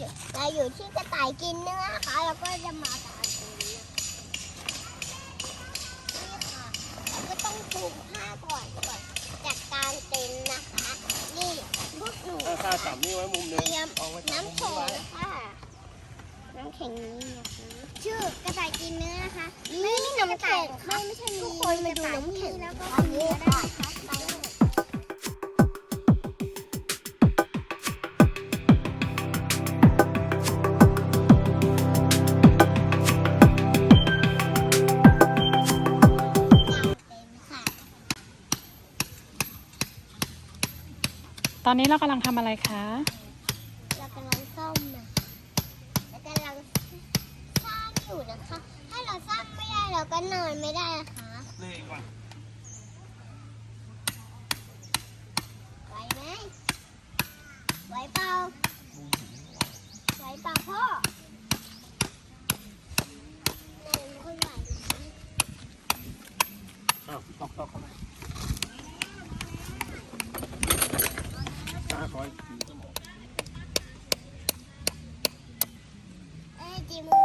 อยู่เราอยู่ที่กระต่ายกินเนื้อค่ะเราก็จะมาตากตรงนี้นี่ค่ะเราก็ต้องผูกผ้าก่อนก่อนจัดการเต็นท์นะคะ นี่พวกหนูถ้าถ้าจับนี่ไว้มุมหนึงเตรียมเอาไว้น้ำแข็งค่ะ น้ำแข็งนี้นะคะชื่อกระต่ายกินเนื้อนะคะ ไม่มีน้ำแข็งไม่ไม่ใช่มีทุกคนมาดูน้ำแข็ง แล้วก็กินเนื้อได้นะคะไป ตอนนี้เรากำลังทำอะไรคะ เรากำลังซ่อมนะเรากำลังสร้างอยู่นะคะ ถ้าเราสร้างไม่ได้เราก็นอนไม่ได้นะคะนี่ก่อนไหวไหมไหวเปล่าไหวเปล่าพ่อไหนคนไหวไหมอ้าวตอกตอกเข้าไปตาคอยถือสมอง เอ้ยจิมู